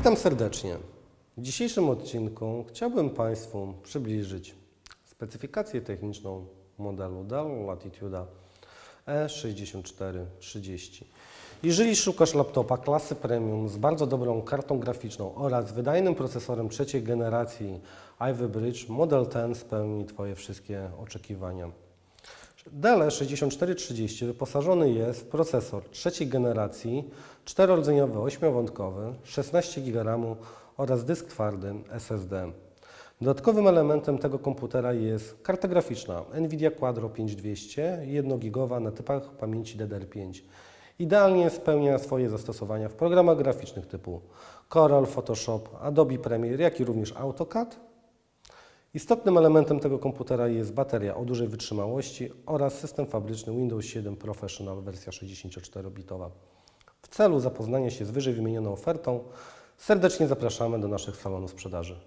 Witam serdecznie. W dzisiejszym odcinku chciałbym Państwu przybliżyć specyfikację techniczną modelu Dell Latitude E6430. Jeżeli szukasz laptopa klasy premium z bardzo dobrą kartą graficzną oraz wydajnym procesorem trzeciej generacji Ivy Bridge, model ten spełni Twoje wszystkie oczekiwania. Dell 6430 wyposażony jest w procesor trzeciej generacji, czterordzeniowy, ośmiowątkowy, 16 GB oraz dysk twardy SSD. Dodatkowym elementem tego komputera jest karta graficzna Nvidia Quadro 5200, 1 GB na typach pamięci DDR5. Idealnie spełnia swoje zastosowania w programach graficznych typu Corel, Photoshop, Adobe Premiere, jak i również AutoCAD Istotnym elementem tego komputera jest bateria o dużej wytrzymałości oraz system fabryczny Windows 7 Professional wersja 64-bitowa. W celu zapoznania się z wyżej wymienioną ofertą serdecznie zapraszamy do naszych salonów sprzedaży.